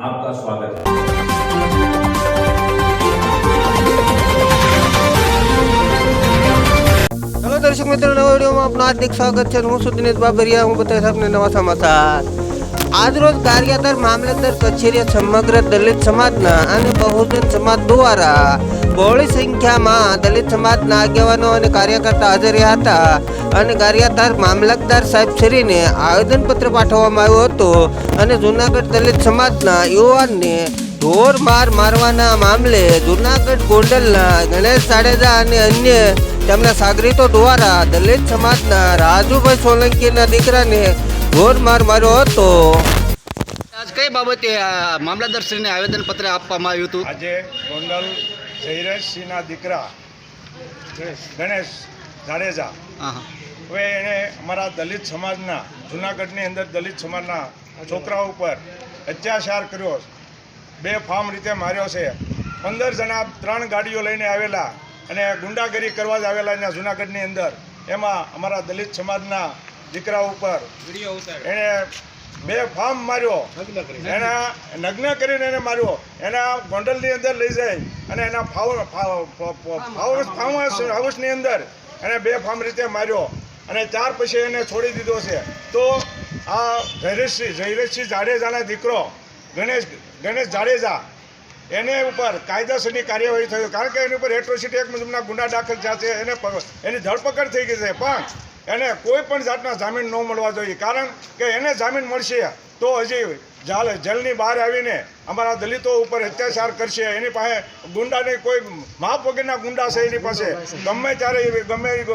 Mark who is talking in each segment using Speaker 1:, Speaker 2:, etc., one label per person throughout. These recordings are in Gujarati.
Speaker 1: आपका स्वागत है
Speaker 2: હેલો દર્શક મિત્રો નવા વિડીયોમાં આપનું હાર્દિક સ્વાગત છે હું છું દિનેશ બાબરિયા હું બતાવીશ આપને નવા સમાચાર આજરોજ કાર્યકર મામલતદાર કચેરીએ સમગ્ર દલિત સમાજના અને બહુજન સમાજ દ્વારા બહોળી સંખ્યામાં દલિત સમાજના આગેવાનો અને કાર્યકર્તા હાજર હતા અને કાર્યકર મામલતદાર સાહેબ શ્રીને આવેદનપત્ર પાઠવવામાં આવ્યું હતું અને જૂનાગઢ દલિત સમાજના યુવાનને ઢોર માર મારવાના મામલે જૂનાગઢ ગોંડલના ગણેશ જાડેજા અને અન્ય તેમના સાગરીતો દ્વારા દલિત સમાજના રાજુભાઈ સોલંકીના દીકરાને ઢોર માર માર્યો હતો.
Speaker 3: આજ કઈ બાબતે મામલતદારશ્રીને આવેદનપત્ર આપવામાં આવ્યું હતું?
Speaker 4: આજે ગોંડલ જયરેશસિંહના દીકરા ગણેશ જાડેજા હવે એણે અમારા દલિત સમાજના જુનાગઢની અંદર દલિત સમાજના છોકરાઓ ઉપર અત્યાચાર કર્યો. બે ફાર્મ રીતે માર્યો છે. પંદર જણા ત્રણ ગાડીઓ લઈને આવેલા અને ગુંડાગીરી કરવા જ આવેલા એના જુનાગઢની અંદર. એમાં અમારા દલિત સમાજના દીકરા ઉપર એણે બે ફાર્મ માર્યો. એના નગ્ન કરીને એને માર્યો. એના ગોંડલની અંદર લઈ જાય અને એના ફાઉ- ફાઉસ ફાઉ- ફાઉ- ફાર્મ હાઉસની અંદર એને બે ફાર્મ રીતે માર્યો. અને ત્યાર પછી એને છોડી દીધો છે. તો આ જયરેશસિંહ જયરેશસિંહ જાડેજાના દીકરો ગણેશ ગણેશ જાડેજા એને ઉપર કાયદેસરની કાર્યવાહી થઈ કારણ કે એની ઉપર એટ્રોસિટી એક મુજબના ગુના દાખલ થયા છે. એને એની ધરપકડ થઈ ગઈ છે. પણ એને કોઈ પણ જાતના જામીન ન મળવા જોઈએ. કારણ કે એને જામીન મળશે તો હજી જાલ જેલની બહાર આવીને અમારા દલિતો ઉપર અત્યાચાર કરશે. એની પાસે ગુંડાની કોઈ માપ વગરના ગુંડા છે એની પાસે. ગમે ત્યારે ગમે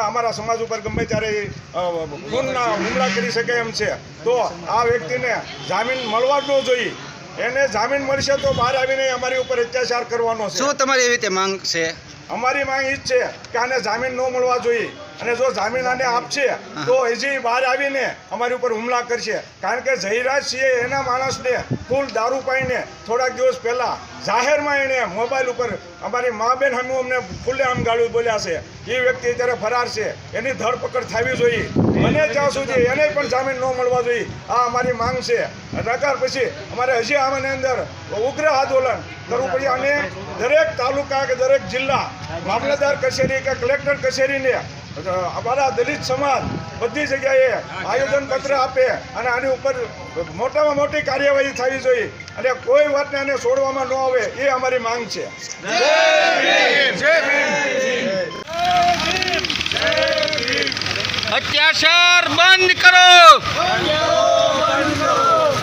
Speaker 4: અમારા સમાજ ઉપર ગમે ત્યારે અ, હુમલા કરી શકે એમ છે. તો આ વ્યક્તિને જામીન મળવા જ ન જોઈએ. એને જામીન મળશે તો બહાર આવીને અમારી ઉપર અત્યાચાર કરવાનો છે.
Speaker 3: શું તમારી એવી રીતે માંગ છે?
Speaker 4: અમારી માંગ ઈ જ છે કે આને જામીન ન મળવા જોઈએ. અને જો જામીન આને આપશે તો હજી બહાર આવીને અમારી ઉપર હુમલા કરશે. કારણ કે જયરાજસિંહે એના માણસને ફૂલ દારૂ પાઈને થોડાક દિવસ પહેલાં જાહેરમાં એણે મોબાઈલ ઉપર અમારી મા બેન સામે અમને ફૂલે આમ ગાળું બોલ્યા છે. એ વ્યક્તિ અત્યારે ફરાર છે. એની ધરપકડ થવી જોઈએ. મને ત્યાં સુધી એને પણ જામીન ન મળવા જોઈએ. આ અમારી માંગ છે. નકાર પછી અમારે હજી આમાંની અંદર ઉગ્ર આંદોલન કરવું પડ્યું અને દરેક તાલુકા કે દરેક જિલ્લા મામલતદાર કચેરી કે કલેક્ટર કચેરીને અમારા દલિત સમાજ બધી જગ્યાએ આયોજન પત્ર આપે અને આની ઉપર મોટામાં મોટી કાર્યવાહી થવી જોઈએ. અને કોઈ વાતને આને છોડવામાં ન આવે એ અમારી માંગ છે.
Speaker 3: અત્યાચાર બંધ કરો.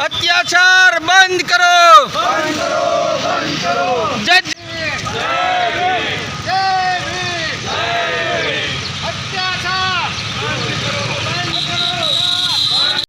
Speaker 3: અત્યાચાર બંધ કરો. જય